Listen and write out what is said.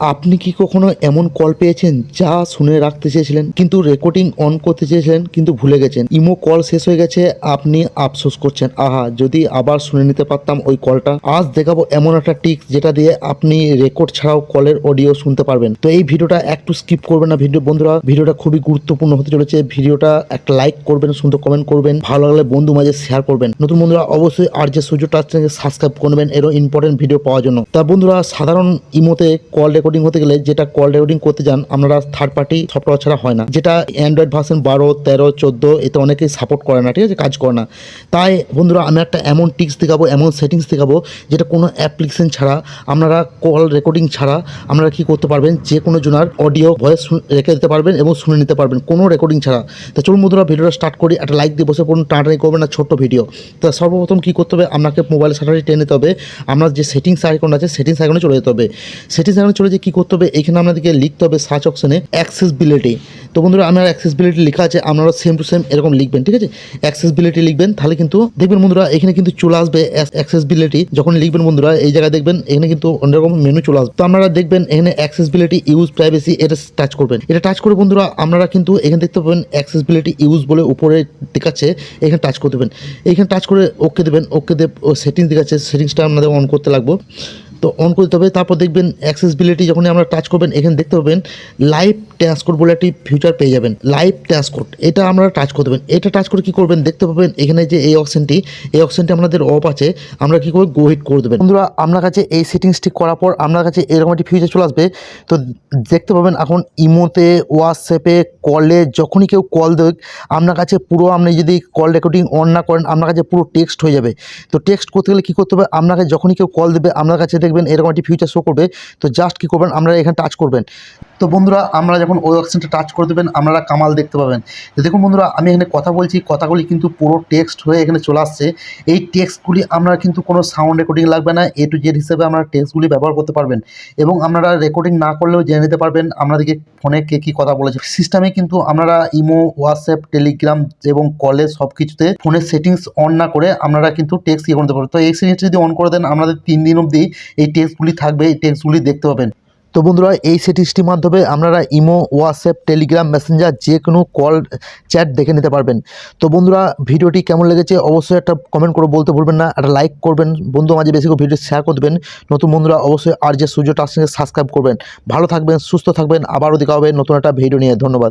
আপনি কি কখনো এমন কল পেয়েছেন যা শুনে রাখতে চেয়েছিলেন? কিন্তু রেকর্ডিং অন করতে চেয়েছিলেন, কিন্তু ভুলে গেছেন। ইমো কল শেষ হয়ে গেছে, আপনি আফসোস করছেন। আহা, যদি আবার শুনে নিতে পারতাম ওই কলটা। আজ দেখাবো এমন একটা টিক্স যেটা দিয়ে আপনি রেকর্ড ছাড়াও কলের অডিও শুনতে পারবেন। তো এই ভিডিওটা একটু স্কিপ করবেন না ভিডিও বন্ধুরা। ভিডিওটা খুবই গুরুত্বপূর্ণ হতে চলেছে। ভিডিওটা একটা লাইক করবেন, সুন্দর কমেন্ট করবেন। ভালো লাগলে বন্ধু মাঝে শেয়ার করবেন। নতুন বন্ধুরা, অবশ্যই আর যে সুযোগটা সাবস্ক্রাইব করবেন এরও ইম্পর্টেন্ট ভিডিও পাওয়ার জন্য। তা বন্ধুরা, সাধারণ ইমোতে কল রেকর্ডিং হতে গেলে যেটা কল রেকর্ডিং করতে যান, আপনারা থার্ড পার্টি সফটওয়্যার ছাড়া হয় না। যেটা অ্যান্ড্রয়েড ভার্সন বারো, তেরো, চোদ্দ, এতে অনেকেই সাপোর্ট করে না, ঠিক আছে? কাজ করে না। তাই বন্ধুরা, আমি একটা এমন টিক্স দেখাবো, এমন সেটিংস দেখাবো, যেটা কোনো অ্যাপ্লিকেশন ছাড়া, আপনারা কল রেকর্ডিং ছাড়া, আপনারা কি করতে পারবেন? যে কোনো জনার অডিও ভয়েস রেখে দিতে পারবেন এবং শুনে নিতে পারবেন, কোনো রেকর্ডিং ছাড়া। তো চলুন বন্ধুরা, ভিডিওটা স্টার্ট করি, একটা লাইক দিয়ে বসে পড়ুন, টানাটানি করবেন না ছোট্ট ভিডিও তো সর্বপ্রথম কী করতে হবে? আপনাকে মোবাইল সাটারি টেনে নিতে হবে। আপনার যে সেটিংস আইকন আছে সেটিংস আইকনে চলে যেতে হবে। সেটিংস আইকনে চলে যে কী করতে হবে? এখানে আপনাদেরকে লিখতে হবে সার্চ অপশনে অ্যাক্সেসবিলিটি তো বন্ধুরা, আপনার অ্যাক্সেসবিলিটি লেখা আছে, আপনারা সেম টু সেম এরকম লিখবেন, ঠিক আছে? অ্যাক্সেসবিলিটি লিখবেন, তাহলে কিন্তু দেখবেন বন্ধুরা, এখানে কিন্তু চলে আসবে অ্যাক্সেসবিলিটি যখন লিখবেন বন্ধুরা, এই জায়গায় দেখবেন, এখানে কিন্তু অন্যরকম মেনু চলে আসবে। তো আপনারা দেখবেন, এখানে অ্যাক্সেসবিলিটি ইউজ প্রাইভেসি এটা টাচ করবেন। এটা টাচ করে বন্ধুরা, আপনারা কিন্তু এখানে দেখতে পাবেন অ্যাক্সেসবিলিটি ইউজ বলে উপরে দেখাচ্ছে, এখানে টাচ করে দেবেন এখানে টাচ করে ওকে দেবেন ওকে দেব সেটিংস দেখাচ্ছে সেটিংসটা আপনাদের অন করতে লাগবে। তো অন করতে হবে। তারপর দেখবেন অ্যাক্সেসবিলিটি যখন আপনারা টাচ করবেন, এখানে দেখতে পাবেন লাইভ ট্রান্সকোড বলে একটি ফিউচার পেয়ে যাবেন। লাইভ ট্রান্সকোড এটা আমরা টাচ করে দেবেন এটা টাচ করে কী করবেন? দেখতে পাবেন এখানে যে এই অপশানটি এই অপশানটি আমাদের অফ আছে। আমরা কী করব? গো হিট করে দেবেন। বন্ধুরা, আপনার কাছে এই সেটিংসটি করার পর আপনার কাছে এরকম একটি ফিউচার চলে আসবে। তো দেখতে পাবেন এখন ইমোতে হোয়াটসঅ্যাপে কলে যখনই কেউ কল দেবে, আপনার কাছে পুরো আপনি যদি কল রেকর্ডিং অন না করেন, আপনার কাছে পুরো টেক্সট হয়ে যাবে। তো টেক্সট করতে গেলে কী করতে হবে? আপনার কাছে যখনই কেউ কল দেবে, আপনার কাছে দেখবেন এরকম একটি ফিউচার শো করবে। তো জাস্ট কী করবেন? আপনারা এখানে টাচ করবেন। তো বন্ধুরা, আমরা যখন ওই অপশানটা টাচ করে দেবেন, আপনারা কামাল দেখতে পাবেন। দেখুন বন্ধুরা, আমি এখানে কথা বলছি, কথাগুলি কিন্তু পুরো টেক্সট হয়ে এখানে চলে আসছে। এই টেক্সটগুলি আপনারা কিন্তু কোনো সাউন্ড রেকর্ডিং লাগবে না এ টু জেড হিসেবে আপনারা টেক্সটগুলি ব্যবহার করতে পারবেন। এবং আপনারা রেকর্ডিং না করলেও জেনে নিতে পারবেন, আপনাদেরকে ফোনে কে কী কথা বলেছে। সিস্টেমে কিন্তু আপনারা ইমো হোয়াটসঅ্যাপ টেলিগ্রাম এবং কলে সব কিছুতে ফোনের সেটিংস অন না করে আপনারা কিন্তু টেক্সট ইয়ে করতে পারবেন। তো এই সেটিংস যদি অন করে দেন, আপনাদের তিন দিন অবধি এই টেক্সটগুলি থাকবে, এই টেক্সটগুলি দেখতে পাবেন। তো বন্ধুরা, এই সেটিংসটির মাধ্যমে আপনারা ইমো, হোয়াটসঅ্যাপ, টেলিগ্রাম, মেসেঞ্জার যে কোনো কল, চ্যাট দেখে নিতে পারবেন। তো বন্ধুরা, ভিডিওটি কেমন লেগেছে অবশ্যই একটা কমেন্ট করে বলতে ভুলবেন না, একটা লাইক করবেন, বন্ধু মাঝে বেশি করে ভিডিও শেয়ার করে দেবেন। নতুন বন্ধুরা, অবশ্যই আর যে সূর্য সঙ্গে সাবস্ক্রাইব করবেন। ভালো থাকবেন, সুস্থ থাকবেন আবারও দেখা হবে নতুন একটা ভিডিও নিয়ে। ধন্যবাদ।